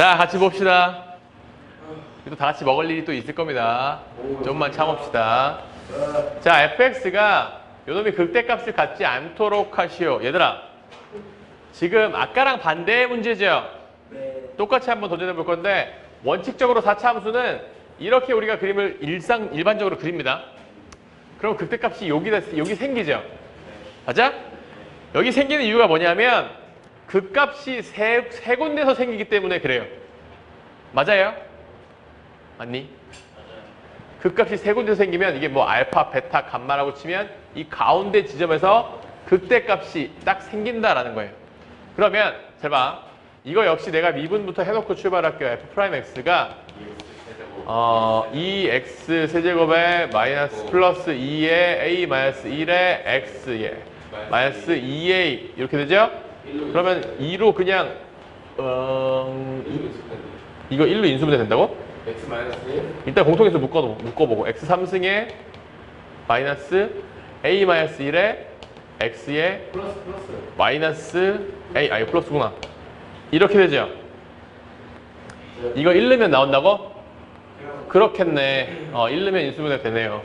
자, 같이 봅시다. 또 다 같이 먹을 일이 또 있을 겁니다. 좀만 참읍시다. 자, fx가 요놈이 극대값을 갖지 않도록 하시오. 얘들아, 지금 아까랑 반대의 문제죠? 똑같이 한번 도전해 볼 건데 원칙적으로 4차 함수는 이렇게 우리가 그림을 일상 일반적으로 그립니다. 그럼 극대값이 여기 여기 생기죠. 맞아? 여기 생기는 이유가 뭐냐면 극값이 세, 세 군데서 생기기 때문에 그래요. 맞아요? 맞니? 극값이 세 군데서 생기면 이게 뭐 알파, 베타, 감마라고 치면 이 가운데 지점에서 극대값이 딱 생긴다라는 거예요. 그러면 잘 봐. 이거 역시 내가 미분부터 해놓고 출발할게요. f 프라임 x가 어, 2x 세제곱에 마이너스 플러스 2에 a 마이너스 1에 x에 마이너스 2a 이렇게 되죠? 그러면 2로 그냥 어, 이- 이거 1로 인수분해 된다고? x 마이너스 1 일단 공통에서 묶어, 묶어보고. X 3승에 마이너스 a 마이너스 1에 x에 플러스 플러스. 마이너스 a 아니 플러스구나. 이렇게 되죠? 이거 1넣으면 나온다고? 그렇겠네. 어 1넣으면 인수분해 되네요.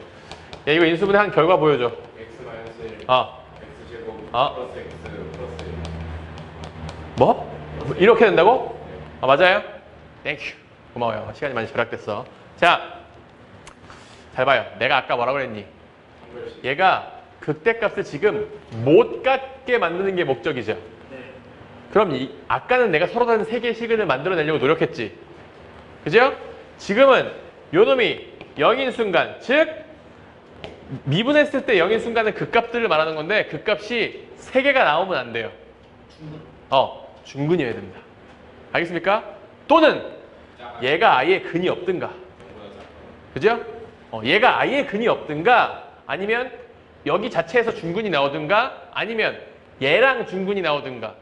야 이거 인수분해 한 결과 보여줘. X 마이너스 1 아 x 제곱 아. 플러스 x 플러스 1 뭐? 이렇게 된다고? 아 맞아요? 땡큐 고마워요. 시간이 많이 절약됐어. 자 잘 봐요. 내가 아까 뭐라고 그랬니? 얘가 극대값을 지금 못 갖게 만드는 게 목적이죠. 그럼 이, 아까는 내가 서로 다른 세 개의 시그널을 만들어내려고 노력했지. 그죠? 지금은 요 놈이 0인 순간 즉 미분했을 때 0인 순간은 극값들을 말하는 건데 극값이 세 개가 나오면 안 돼요. 어, 중근이어야 됩니다. 알겠습니까? 또는 얘가 아예 근이 없든가. 그죠? 어, 얘가 아예 근이 없든가 아니면 여기 자체에서 중근이 나오든가 아니면 얘랑 중근이 나오든가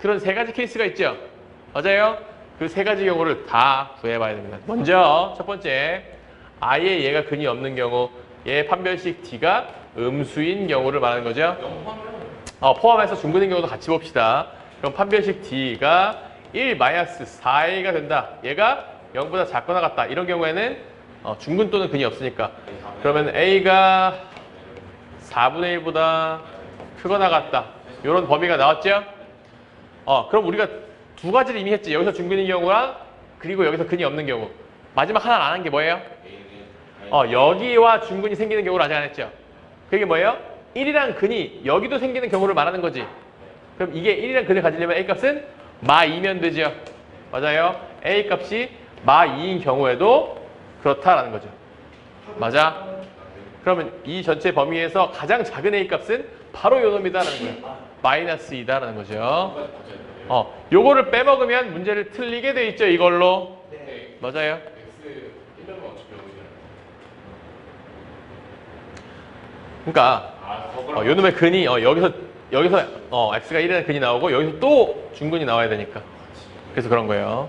그런 세 가지 케이스가 있죠. 맞아요? 그 세 가지 경우를 다 구해봐야 됩니다. 먼저 첫 번째 아예 얘가 근이 없는 경우 얘 판별식 D가 음수인 경우를 말하는 거죠. 어, 포함해서 중근인 경우도 같이 봅시다. 그럼 판별식 D가 1 마이너스 4A가 된다. 얘가 0보다 작거나 같다. 이런 경우에는 어, 중근 또는 근이 없으니까. 그러면 A가 4분의 1보다 크거나 같다. 이런 범위가 나왔죠? 어, 그럼 우리가 두 가지를 이미 했지. 여기서 중근인 경우랑 그리고 여기서 근이 없는 경우. 마지막 하나 안 한 게 뭐예요? 어, 여기와 중근이 생기는 경우를 아직 안 했죠. 그게 뭐예요? 1이랑 근이 여기도 생기는 경우를 말하는 거지. 그럼 이게 1이랑 근을 가지려면 A 값은 마 2면 되죠. 맞아요. A 값이 마 2인 경우에도 그렇다라는 거죠. 맞아? 그러면 이 전체 범위에서 가장 작은 A 값은 바로 요 놈이다라는 거예요. 마이너스 2다라는 거죠. 어, 요거를 빼먹으면 문제를 틀리게 돼 있죠, 이걸로. 네 맞아요. x 1은 어떻게 오죠? 그러니까 어, 요 놈의 근이 어, 여기서 여기서 어, x가 1이라는 근이 나오고 여기서 또 중근이 나와야 되니까. 그래서 그런 거예요.